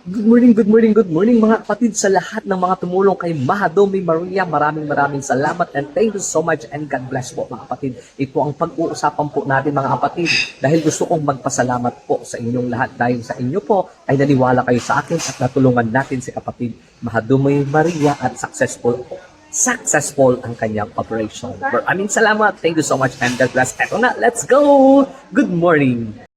Good morning, good morning, good morning mga kapatid sa lahat ng mga tumulong kay Mahadomi Maria. Maraming maraming salamat and thank you so much and God bless po mga kapatid. Ito ang pag-uusapan po natin mga kapatid dahil gusto kong magpasalamat po sa inyong lahat dahil sa inyo po ay naniwala kayo sa akin at natulungan natin si kapatid Mahadomi Maria at successful successful ang kanyang operation. Maraming salamat. Thank you so much and God bless. Eto na, let's go! Good morning!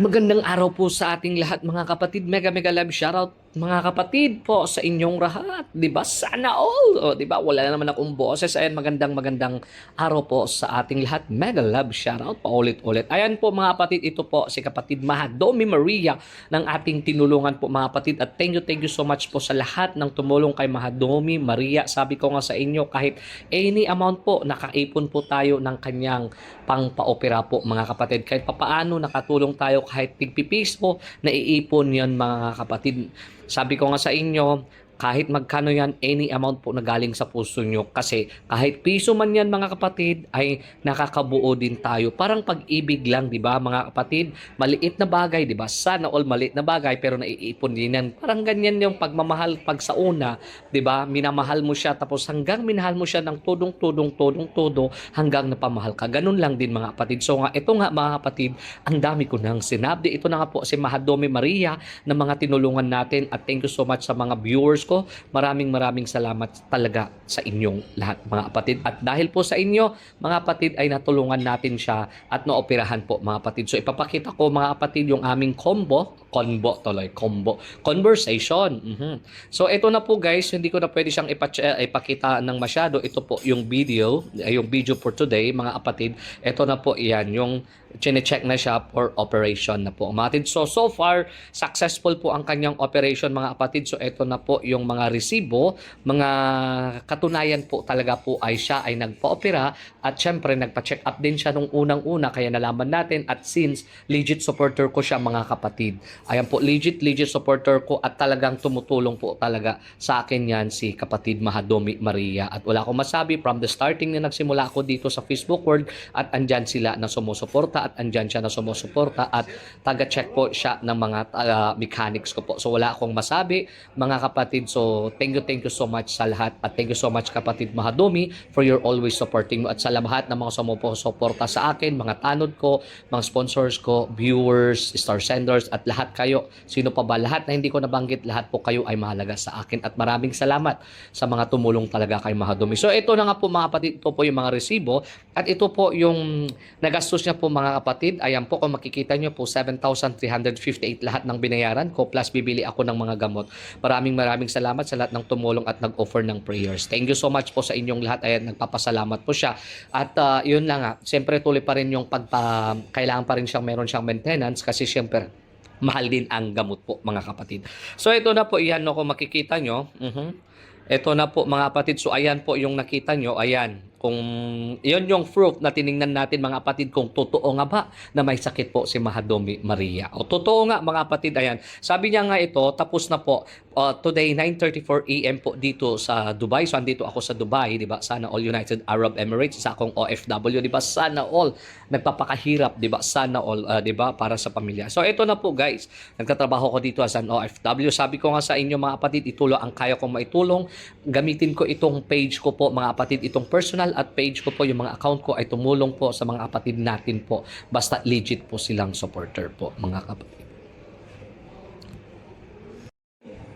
Magandang araw po sa ating lahat mga kapatid. Mega mega love shoutout mga kapatid po sa inyong lahat. 'Di ba? Sana all. O 'di ba? Wala na naman akong boses. Ayan magandang magandang araw po sa ating lahat. Mega love shoutout paulit-ulit. Ayan po mga kapatid, ito po si kapatid Mahadomi Maria ng ating tinulungan po mga kapatid. At thank you thank you so much po sa lahat ng tumulong kay Mahadomi Maria. Sabi ko nga sa inyo kahit any amount po nakaipon po tayo ng kanyang pang-paopera po mga kapatid. Kahit papaano nakatulong tayo kahit tigpipis po, naiipon yon mga kapatid. Sabi ko nga sa inyo, kahit magkano yan, any amount po na galing sa puso nyo. Kasi kahit piso man yan mga kapatid, ay nakakabuo din tayo. Parang pag-ibig lang, di ba mga kapatid? Maliit na bagay, di ba? Sana all maliit na bagay, pero naiipon din yan. Parang ganyan yung pagmamahal pag sa una, di ba? Minamahal mo siya, tapos hanggang minahal mo siya ng tudong, tudong, tudong, todo, hanggang napamahal ka. Ganun lang din mga kapatid. So nga, ito nga mga kapatid, ang dami ko nang sinabi. Ito na nga po si Mahadomi Maria na mga tinulungan natin at thank you so much sa mga viewers ko. Maraming maraming salamat talaga sa inyong lahat mga kapatid. At dahil po sa inyo, mga kapatid ay natulungan natin siya at naoperahan po mga kapatid. So ipapakita ko mga kapatid yung aming combo, combo tuloy, combo, conversation. Mhm. So ito na po guys, hindi ko na pwede siyang eh, ipakita ng masyado. Ito po yung video, ay yung video for today mga kapatid. Ito na po iyan, yung chine-check na siya for operation na po mga kapatid. So so far, successful po ang kanyang operation mga kapatid. So ito na po yung mga resibo, mga katunayan po talaga po ay siya ay nagpa-opera at syempre nagpa-check up din siya nung unang-una kaya nalaman natin at since legit supporter ko siya mga kapatid. Ayan po, legit legit supporter ko at talagang tumutulong po talaga sa akin yan si kapatid Mahadomi Maria. At wala akong masabi from the starting na nagsimula ako dito sa Facebook world at andyan sila na sumusuporta at andyan siya na sumusuporta at taga-check po siya ng mga uh, mechanics ko po. So wala akong masabi mga kapatid. So thank you, thank you so much sa lahat at thank you so much kapatid Mahadomi for your always supporting mo at sa lahat ng mga sumusuporta sa akin, mga tanod ko, mga sponsors ko, viewers, star senders at lahat kayo. Sino pa ba? Lahat na hindi ko nabanggit, lahat po kayo ay mahalaga sa akin at maraming salamat sa mga tumulong talaga kay Mahadomi. So ito na nga po mga kapatid, ito po yung mga resibo at ito po yung nagastos niya po mga kapatid. Ayan po kung makikita niyo po 7,358 lahat ng binayaran ko plus bibili ako ng mga gamot. Maraming maraming salamat sa lahat ng tumulong at nag-offer ng prayers. Thank you so much po sa inyong lahat. Ayan, nagpapasalamat po siya. At uh, yun lang nga, siyempre tuloy pa rin yung pagpa, kailangan pa rin siyang meron siyang maintenance kasi siyempre mahal din ang gamot po mga kapatid. So ito na po iyan no kung makikita nyo. Mhm. Ito na po mga kapatid. So ayan po yung nakita nyo. Ayan. Kung iyon yung proof na tiningnan natin mga kapatid kung totoo nga ba na may sakit po si Mahadomi Maria. O totoo nga mga kapatid. Ayan. Sabi niya nga ito tapos na po uh, today 9:34 AM po dito sa Dubai. So andito ako sa Dubai, 'di ba? Sana all United Arab Emirates, sa akong OFW, 'di ba? Sana all nagpapakahirap, 'di ba? Sana all, uh, 'di ba? Para sa pamilya. So ito na po guys. Nagtatrabaho ko dito as an OFW. Sabi ko nga sa inyo mga kapatid, itulong ang kaya kong maitulong. Gamitin ko itong page ko po mga kapatid, itong personal at page ko po, yung mga account ko ay tumulong po sa mga kapatid natin po. Basta legit po silang supporter po mga kapatid.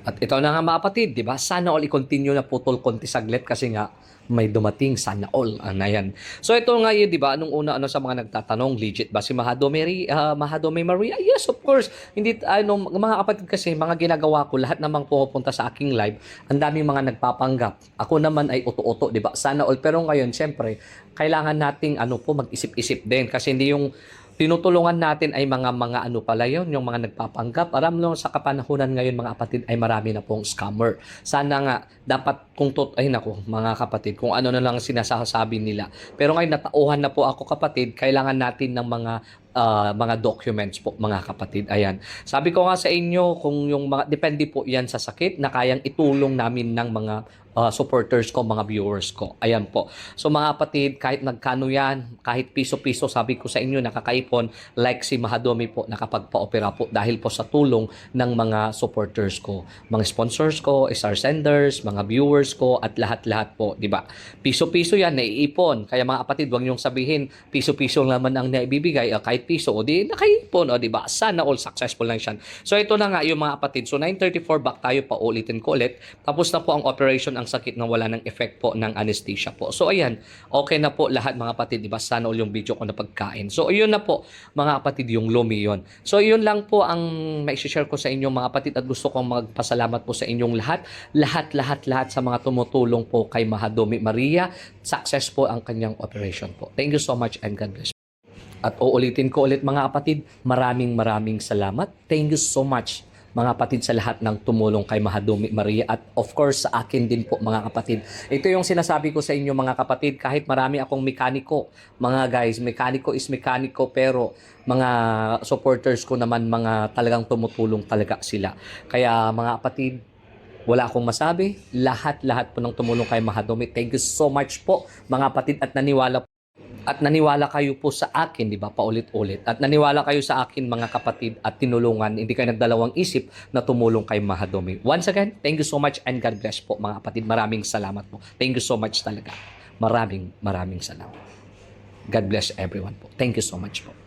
At ito na nga mga kapatid, di ba? Sana all i-continue na putol konti saglit kasi nga may dumating sana all ah, na yan. So ito nga yun, di ba? Nung una ano sa mga nagtatanong, legit ba si Mahadome, uh, Mahadome Maria? Yes, of course. Hindi ano mga kapatid kasi mga ginagawa ko lahat namang pumupunta sa aking live, ang daming mga nagpapanggap. Ako naman ay uto-uto, di ba? Sana all pero ngayon syempre kailangan nating ano po mag-isip-isip din kasi hindi yung tinutulungan natin ay mga mga ano pala yun, yung mga nagpapanggap. Aram mo sa kapanahunan ngayon mga kapatid ay marami na pong scammer. Sana nga dapat kung tot ay nako mga kapatid kung ano na lang sinasasabi nila. Pero ngayon natauhan na po ako kapatid, kailangan natin ng mga ah, mga documents po mga kapatid. Ayan. Sabi ko nga sa inyo kung yung mga depende po 'yan sa sakit na kayang itulong namin ng mga ah, supporters ko, mga viewers ko. Ayan po. So mga kapatid, kahit nagkano yan, kahit piso-piso, sabi ko sa inyo, nakakaipon, like si Mahadomi po, nakapagpa-opera po dahil po sa tulong ng mga supporters ko. Mga sponsors ko, star senders, mga viewers ko, at lahat-lahat po, di ba? Piso-piso yan, naiipon. Kaya mga kapatid, huwag niyong sabihin, piso-piso naman ang naibibigay, ah, kahit piso, o di, nakaipon, o di ba? Sana all successful lang siya. So ito na nga yung mga kapatid. So 9.34 back tayo pa ulitin ko ulit. Tapos na po ang operation ang sakit na wala ng effect po ng anesthesia po. So ayan, okay na po lahat mga kapatid, di ba? Sana all yung video ko na pagkain. So ayun na po mga kapatid yung lumi yun. So yun lang po ang mai-share ko sa inyong mga kapatid at gusto kong magpasalamat po sa inyong lahat. Lahat, lahat, lahat sa mga tumutulong po kay Mahadomi Maria. Success po ang kanyang operation po. Thank you so much and God bless. At uulitin ko ulit mga kapatid, maraming maraming salamat. Thank you so much mga kapatid sa lahat ng tumulong kay Mahadumi Maria at of course sa akin din po mga kapatid. Ito yung sinasabi ko sa inyo mga kapatid kahit marami akong mekaniko. Mga guys, mekaniko is mekaniko pero mga supporters ko naman mga talagang tumutulong talaga sila. Kaya mga kapatid, wala akong masabi. Lahat-lahat po ng tumulong kay Mahadumi. Thank you so much po mga kapatid at naniwala at naniwala kayo po sa akin, di ba, paulit-ulit. At naniwala kayo sa akin, mga kapatid, at tinulungan, hindi kayo nagdalawang isip na tumulong kay Mahadomi. Once again, thank you so much and God bless po, mga kapatid. Maraming salamat po. Thank you so much talaga. Maraming, maraming salamat. God bless everyone po. Thank you so much po.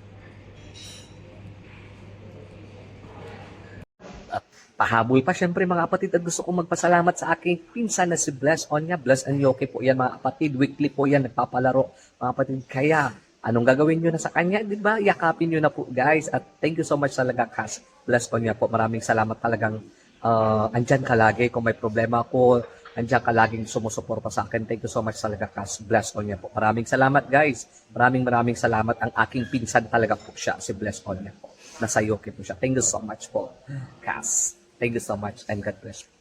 Pahabol pa syempre mga kapatid at gusto kong magpasalamat sa aking pinsan na si Bless Onya. Bless and Yoke po yan mga kapatid. Weekly po yan nagpapalaro mga kapatid. Kaya anong gagawin nyo na sa kanya? Di ba? Yakapin nyo na po guys. At thank you so much talaga Kas. Bless Onya po. Maraming salamat talagang uh, andyan ka lagi. Kung may problema ako, andyan ka laging sumusuporta sa akin. Thank you so much talaga Kas. Bless Onya po. Maraming salamat guys. Maraming maraming salamat. Ang aking pinsan talaga po siya, si Bless Onya po. Nasa Yoke po siya. Thank you so much po, Kas. Thank you so much and God bless.